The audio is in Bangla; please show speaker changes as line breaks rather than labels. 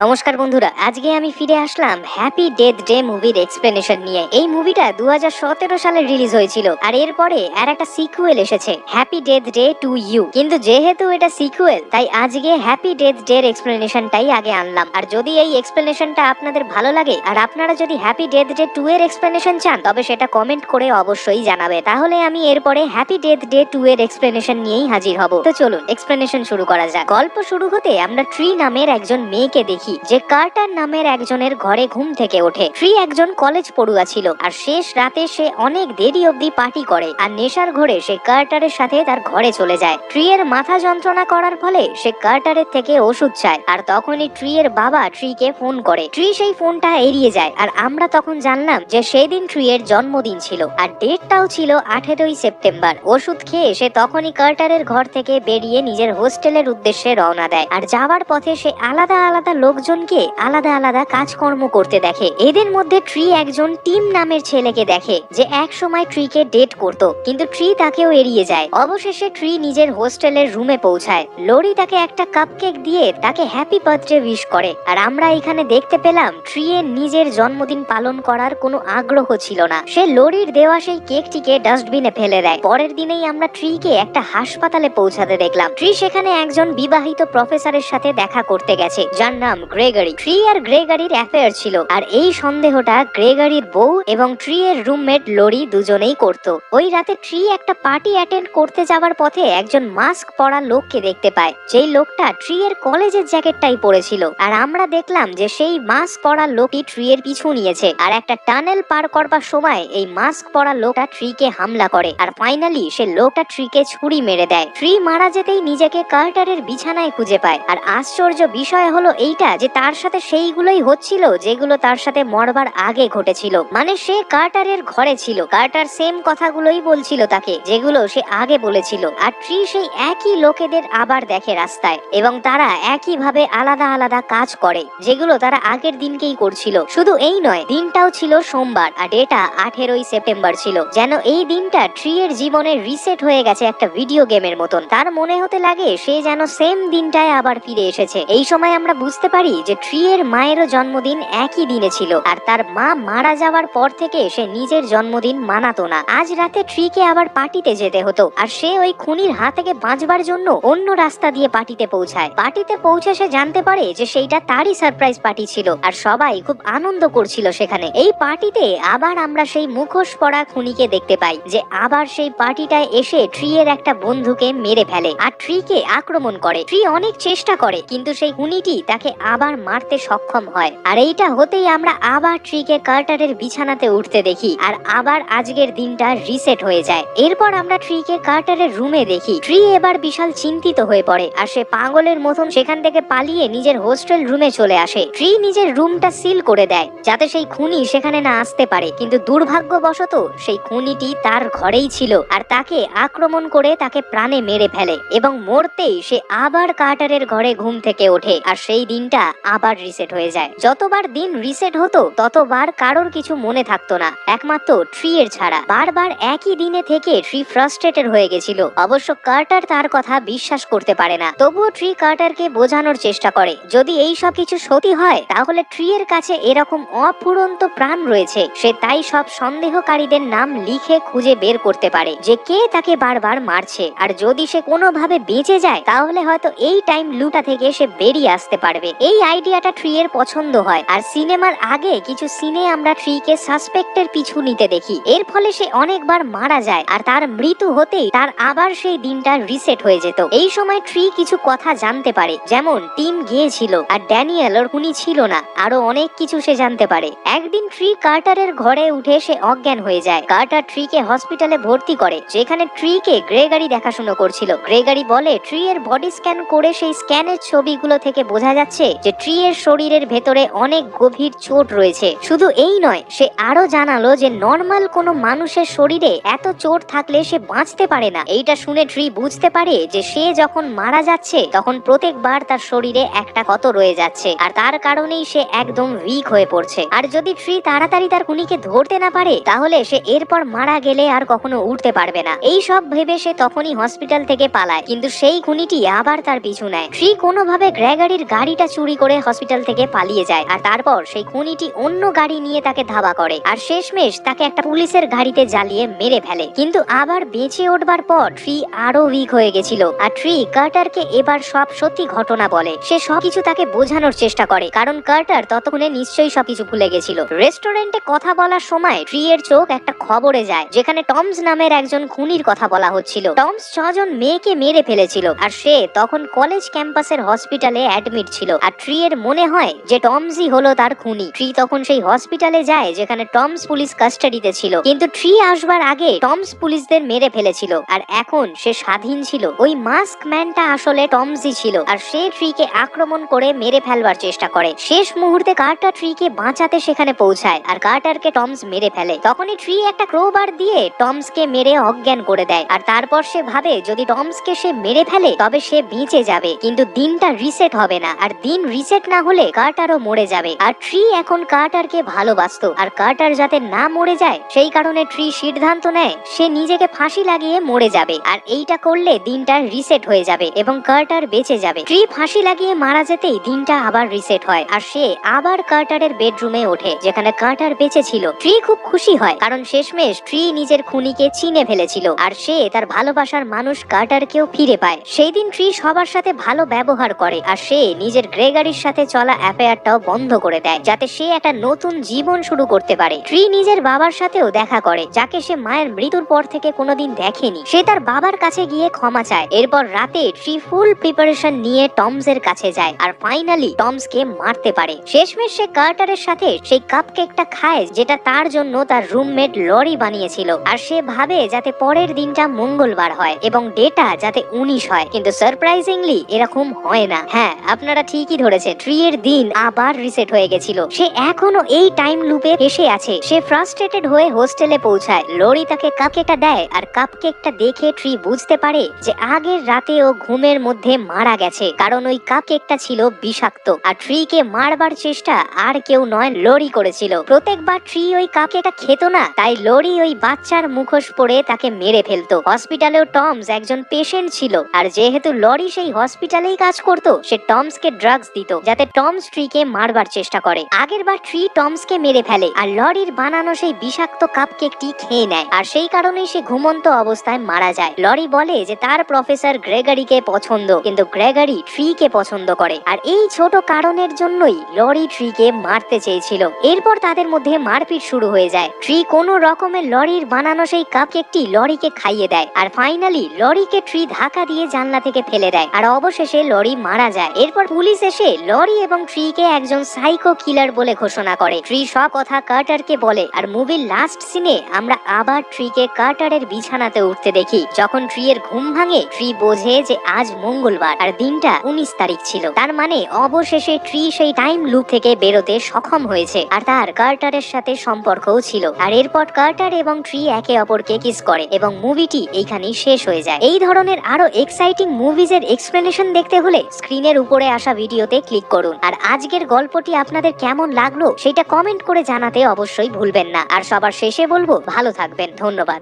নমস্কার বন্ধুরা, আজকে আমি ফিরে আসলাম হ্যাপি ডেথ ডে মুভির এক্সপ্লেনেশন নিয়ে। এই মুভিটা দু হাজার সতেরো সালে রিলিজ হয়েছিল আর এরপরে আর একটা সিকুয়েল এসেছে happy death day two you কিন্তু যেহেতু এটা সিকুয়েল তাই আজকে হ্যাপি ডেথ ডে এক্সপ্লেনেশনটাই আগে আনলাম। আর যদি এই এক্সপ্লেনেশনটা আপনাদের ভালো লাগে, আর আপনারা যদি হ্যাপি ডেথ ডে টু এর এক্সপ্লেনেশন চান, তবে সেটা কমেন্ট করে অবশ্যই জানাবে। তাহলে আমি এরপরে হ্যাপি ডেথ ডে টু এর এক্সপ্লেনেশন নিয়েই হাজির হব। তো চলুন এক্সপ্লেনেশন শুরু করা যাক। গল্প শুরু হতে আমরা ট্রি নামের একজন মেয়েকে দেখি। যে কার্টার নামের একজনের ঘরে ঘুম থেকে ওঠে। ট্রি একজন কলেজ পড়ুয়া ছিল, আর শেষ রাতে সে অনেক দেরি অবধি পার্টি করে। আর নেশার ঘরে সে কার্টারের সাথে তার ঘরে চলে যায়। ট্রি এর মাথা যন্ত্রণা করার ফলে সে কার্টারের থেকে ওষুধ চায়, আর তখনই ট্রি এর বাবা ট্রিকে ফোন করে। ট্রি সেই ফোনটা এড়িয়ে যায়, আর আমরা তখন জানলাম যে সেই দিন ট্রি এর জন্মদিন ছিল, আর ডেটটাও ছিল আঠেরোই সেপ্টেম্বর। ওষুধ খেয়ে সে তখনই কার্টারের ঘর থেকে বেরিয়ে নিজের হোস্টেলের উদ্দেশ্যে রওনা দেয়, আর যাওয়ার পথে সে আলাদা আলাদা লোকজনকে আলাদা আলাদা কাজকর্ম করতে দেখে। এদের মধ্যে ট্রি একজন টিম নামের ছেলেকে দেখে, যে এক সময় ট্রিকে ডেট করত, কিন্তু ট্রি তাকেও এড়িয়ে যায়। অবশেষে ট্রি নিজের হোস্টেলের রুমে পৌঁছায়। লরি তাকে একটা কাপকেক দিয়ে তাকে হ্যাপি বার্থডে উইশ করে। আর আমরা এখানে দেখতে পেলাম, ট্রি এর নিজের জন্মদিন পালন করার কোনো আগ্রহ ছিল না। সে লরির দেওয়া সেই কেকটিকে ডাস্টবিনে ফেলে দেয়। পরের দিনেই আমরা ট্রিকে একটা হাসপাতালে পৌঁছাতে দেখলাম। ট্রি সেখানে একজন বিবাহিত প্রফেসরের সাথে দেখা করতে গেছে, যার নাম গ্রেগারি। ট্রি আর গ্রেগারির অ্যাফেয়ার ছিল, আর এই সন্দেহটা গ্রেগারির বউ এবং ট্রি এর রুমমেট লরি দুজনেই করত। ওই রাতে ট্রি একটা পার্টি অ্যাটেন্ড করতে যাওয়ার পথে একজন মাস্ক পরা লোককে দেখতে পায়। যেই লোকটা ট্রি এর কলেজের জ্যাকেটটাই পরেছিল। আর আমরা দেখলাম যে সেই মাস্ক পরা লোকই ট্রি এর পিছু নিয়েছে। আর একটা টানেল পার করবার সময় এই মাস্ক পরা লোকটা ট্রিকে হামলা করে। আর ফাইনালি সে লোকটা ট্রিকে ছুরি মেরে দেয়। ট্রি মারা যেতেই নিজেকে কার্টারের বিছানায় খুঁজে পায়। আর আশ্চর্য বিষয় হলো এইটা যে তার সাথে সেইগুলোই হচ্ছিল, যেগুলো তার সাথে মরবার আগে ঘটেছিল। মানে সে কার্টারের ঘরে ছিল। কার্টার সেম কথাগুলোই বলছিল তাকে, যেগুলো সে আগে বলেছিল। আর ট্রি সেই একই লোকেদের আবার দেখে রাস্তায়, এবং তারা একই ভাবে আলাদা আলাদা কাজ করে, যেগুলো তারা আগের দিনকেই করছিল। শুধু এই নয়, দিনটাও ছিল সোমবার, আর এটা আঠেরোই সেপ্টেম্বর ছিল। যেন এই দিনটা ট্রি এর জীবনে রিসেট হয়ে গেছে একটা ভিডিও গেমের মতন। তার মনে হতে লাগে, সে যেন সেম দিনটায় আবার ফিরে এসেছে। এই সময় আমরা বুঝতে পারি যে ট্রি এর মায়েরও জন্মদিন একই দিনে ছিল, আর তার মা মারা যাওয়ার পর থেকে সে নিজের জন্মদিন মানাতো না। আজ রাতে ট্রিকে আবার পার্টিতে যেতে হতো, আর সে ওই খুনির হাত থেকে বাঁচবার জন্য অন্য রাস্তা দিয়ে পার্টিতে পৌঁছায়। পার্টিতে পৌঁছে সে জানতে পারে যে সেইটা তারই সারপ্রাইজ পার্টি ছিল, আর সবাই খুব আনন্দ করছিল সেখানে। এই পার্টিতে আবার আমরা সেই মুখোশ পরা খুনিকে দেখতে পাই, যে আবার সেই পার্টিটায় এসে ট্রি এর একটা বন্ধুকে মেরে ফেলে, আর ট্রিকে আক্রমণ করে। ট্রি অনেক চেষ্টা করে, কিন্তু সেই খুনিটি তাকে আবার মারতে সক্ষম হয়। আর এইটা হতেই আমরা আবার ট্রিকে কার্টারের বিছানাতে উঠতে দেখি, আর আবার আজকের দিনটা রিসেট হয়ে যায়। এরপর আমরা ট্রিকে কার্টারের রুমে দেখি। ট্রি এবার বিশাল চিন্তিত হয়ে পড়ে, আর সে পাগলের মতন সেখান থেকে পালিয়ে নিজের হোস্টেল রুমে চলে আসে। ট্রি নিজের রুমটা সিল করে দেয়, যাতে সেই খুনি সেখানে না আসতে পারে। কিন্তু দুর্ভাগ্যবশত সেই খুনিটি তার ঘরেই ছিল, আর তাকে আক্রমণ করে তাকে প্রাণে মেরে ফেলে। এবং মরতেই সে আবার কার্টারের ঘরে ঘুম থেকে ওঠে, আর সেই দিনটা আবার রিসেট হয়ে যায়। যতবার দিন রিসেট হতো, ততবার কারোর কিছু মনে থাকতো না। একমাত্র ট্রি এর ছাড়া। বারবার একই দিনে থেকে ট্রি ফ্রাস্ট্রেটেড হয়ে গেছিল। অবশ্য কার্টার তার কথা বিশ্বাস করতে পারে না। তবুও ট্রি কার্টারকে বোঝানোর চেষ্টা করে। যদি এই সব কিছু সত্যি হয়, তাহলে ট্রি এর কাছে এরকম অফুরন্ত প্রাণ রয়েছে। সে তাই সব সন্দেহকারীদের নাম লিখে খুঁজে বের করতে পারে যে কে তাকে বারবার মারছে। আর যদি সে কোনোভাবে বেঁচে যায়, তাহলে হয়তো এই টাইম লুটা থেকে সে বেরিয়ে আসতে পারবে। এই আইডিয়াটা ট্রি এর পছন্দ হয়। আর সিনেমার আগে কিছু সিনে আমরা ট্রি ট্রিকে সাসপেক্টের পিছু নিতে দেখি। এর ফলে সে অনেকবার মারা যায় আর তার মৃত্যু হতেই তার আবার সেই দিনটা রিসেট হয়ে যেত। এই সময় ট্রি কিছু কথা জানতে পারে, যেমন, টিম গিয়েছিল আর ড্যানিয়েল ওর উনি ছিল না। আরও অনেক কিছু সে জানতে পারে। একদিন ট্রি কার্টারের ঘরে উঠে সে অজ্ঞান হয়ে যায়। কার্টার ট্রি ট্রিকে হসপিটালে ভর্তি করে, যেখানে ট্রিকে গ্রেগারি দেখাশুনো করছিল। গ্রেগারি বলে ট্রি এর বডি স্ক্যান করে সেই স্ক্যানের ছবিগুলো থেকে বোঝা যাচ্ছে যে ট্রি এর শরীরের ভেতরে অনেক গভীর চোট রয়েছে। শুধু এই নয়, সে আরও জানালো যে নর্মাল কোনো মানুষের শরীরে এত চোট থাকলে সে বাঁচতে পারে না। এইটা শুনে ট্রি বুঝতে পারে যে সে যখন মারা যাচ্ছে, তখন প্রত্যেকবার তার শরীরে একটা ক্ষত রয়ে যাচ্ছে, আর তার কারণেই সে একদম উইক হয়ে পড়ছে। আর যদি ট্রি তাড়াতাড়ি তার খুনিকে ধরতে না পারে, তাহলে সে এরপর মারা গেলে আর কখনো উঠতে পারবে না। এই সব ভেবে সে তখনই হসপিটাল থেকে পালায়, কিন্তু সেই খুনিটি আবার তার পিছু নেয়। ট্রি কোনোভাবে গ্রেগারির গাড়িটা চুরি চুরি করে হসপিটাল থেকে পালিয়ে যায়। আর তারপর সেই খুনিটি অন্য গাড়ি নিয়ে তাকে ধাওয়া করে। আর শেষমেশ তাকে একটা পুলিশের গাড়িতে জ্বালিয়ে মেরে ফেলে। কিন্তু আবার বেঁচে উঠবার পর ট্রি আরও উইক হয়ে গেছিল। আর ট্রি কার্টারকে এবার সব সত্যি ঘটনা বলে। সে সবকিছু তাকে বোঝানোর চেষ্টা করে। কারণ কার্টার ততক্ষণে নিশ্চয়ই সবকিছু ভুলে গেছিল। রেস্টুরেন্টে কথা বলার সময় ট্রি এর চোখ একটা খবরে যায়। যেখানে টমস নামের একজন খুনির কথা বলা হচ্ছিল। টমস ছজন মেয়েকে মেরে ফেলেছিল। আর সে তখন কলেজ ক্যাম্পাসের হসপিটালে অ্যাডমিট ছিল। আর ট্রি এর মনে হয় যে টমসই হলো তার খুনি। ট্রি তখন সেই হসপিটালে যায় যেখানে টমস পুলিশ কাস্টাডিতে ছিল। কিন্তু ট্রি আসবার আগে টমস পুলিশদের মেরে ফেলেছিল। আর এখন সে স্বাধীন ছিল। ওই মাস্ক ম্যানটা আসলে টমসই ছিল। আর সে ট্রিকে আক্রমণ করে মেরে ফেলবার চেষ্টা করে। শেষ মুহূর্তে কার্টার ট্রিকে বাঁচাতে সেখানে পৌঁছায়। আর কার্টারকে টমস মেরে ফেলে। তখনই ট্রি একটা ক্রোবার দিয়ে টমসকে মেরে অজ্ঞান করে দেয়। আর তারপর সে ভাবে, যদি টমসকে সে মেরে ফেলে, তবে সে বেঁচে যাবে। কিন্তু দিনটা রিসেট হবে না। আর দিন রিসেট না হলে কার্টারও মরে যাবে। আর ট্রি এখন কার্টারকে ভালোবাসতো। আর কার্টার যাতে না মরে যায়, সেই কারণে ট্রি সিদ্ধান্ত নেয়, সে নিজেকে ফাঁসি লাগিয়ে মরে যাবে। আর এইটা করলে দিনটা রিসেট হয়ে যাবে এবং কার্টার বেঁচে যাবে। ট্রি ফাঁসি লাগিয়ে মারা যেতেই দিনটা আবার রিসেট হয়। আর সে আবার কার্টারের বেডরুমে ওঠে, যেখানে কার্টার বেঁচে ছিল। ট্রি খুব খুশি হয়, কারণ শেষমেশ ট্রি নিজের খুনিকে চিনে ফেলেছিল। আর সে তার ভালোবাসার মানুষ কার্টারকেও ফিরে পায়। সেই দিন ট্রি সবার সাথে ভালো ব্যবহার করে, আর সে নিজের গ্রেগারির সাথে চলা অ্যাফেয়ারটাও বন্ধ করে দেয়, যাতে সে একটা নতুন জীবন শুরু করতে পারে। ট্রি নিজের বাবার সাথেও দেখা করে, যাকে সে মায়ের মৃত্যুর পর থেকে কোনোদিন দেখেনি। সে তার বাবার কাছে গিয়ে ক্ষমা চায়। এরপর রাতে ট্রি ফুল প্রিপারেশন নিয়ে টমস এর কাছে যায় আর ফাইনালি টমসকে মারতে পারে। শেষমেশ সে কার্টারের সাথে সেই কাপ কেকটা খায়, যেটা তার জন্য তার রুমমেট লরি বানিয়েছিল। আর সে ভাবে যাতে পরের দিনটা মঙ্গলবার হয় এবং ডেটা যাতে উনিশ হয়। কিন্তু সারপ্রাইজিংলি এরকম হয় না। হ্যাঁ আপনারা ঠিকই ধরেছেন ট্রি এর দিন আবার রিসেট হয়ে গেছিল। সে এখনও এই টাইম লুপে এসে আছে। সে ফ্রাস্ট্রেটেড হয়ে হোস্টেলে পৌঁছায়। লরি তাকে কাপকেকটা দেয় আর কাপকেকটা দেখে ট্রি বুঝতে পারে যে আগের রাতে ও ঘুমের মধ্যে মারা গেছে। কারণ ওই কাপকেকটা ছিল বিষাক্ত। আর ট্রিকে মারবার চেষ্টা আর কেউ নয়, লরি করেছিল। প্রত্যেকবার ট্রি ওই কাপকেকটা খেত না। তাই লরি ওই বাচ্চার মুখোশ পরে তাকে মেরে ফেলতো। হসপিটালেও টমস একজন পেশেন্ট ছিল। আর যেহেতু লরি সেই হসপিটালেই কাজ করত, সে টমসকে ড্রাগস দিত যাতে টমস ট্রিকে মারবার চেষ্টা করে। আগের বার ট্রি টমসকে মেরে ফেলে আর লরির বানানো সেই বিষাক্ত কাপকেকটি খেয়ে নেয়। আর সেই কারণেই সে ঘুমন্ত অবস্থায় মারা যায়। লরি বলে যে তার প্রফেসর গ্রেগারিকে পছন্দ, কিন্তু গ্রেগারি ট্রিকে পছন্দ করে। আর এই ছোট কারণের জন্যই লরি ট্রিকে মারতে চেয়েছিল। এরপর তাদের মধ্যে মারপিট শুরু হয়ে যায়। ট্রি কোনো রকমের লরির বানানো সেই কাপকেকটি লরিকে খাইয়ে দেয়। আর ফাইনালি লরিকে ট্রি ধাক্কা দিয়ে জানলা থেকে ফেলে দেয়। আর অবশেষে লরি মারা যায়। এরপর পুলিশ এসে লরি এবং ট্রিকে একজন সাইকো কিলার বলে ঘোষণা করে। ট্রি সব কথা কার্টারকে বলে, আর মুভির লাস্ট সিনে আমরা আবার ট্রিকে কার্টারের বিছানাতে উঠতে দেখি। যখন ট্রি এর ঘুম ভাঙে, ট্রি বোঝে যে আজ মঙ্গলবার আর দিনটা উনিশ তারিখ ছিল। তার মানে অবশেষে ট্রি সেই টাইম লুপ থেকে বেরোতে সক্ষম হয়েছে আর তার কার্টারের সাথে সম্পর্কও ছিল। আর এরপর কার্টার এবং ট্রি একে অপরকে কিস করে এবং মুভিটি এইখানেই শেষ হয়ে যায়। এই ধরনের আরও এক্সাইটিং মুভিজের এক্সপ্লেনেশন দেখতে হলে স্ক্রিনের উপরে আসা ভিডিওতে ক্লিক করুন। আর আজকের গল্পটি আপনাদের কেমন লাগল সেটা কমেন্ট করে জানাতে অবশ্যই ভুলবেন না। আর সবার শেষে বলব, ভালো থাকবেন। ধন্যবাদ।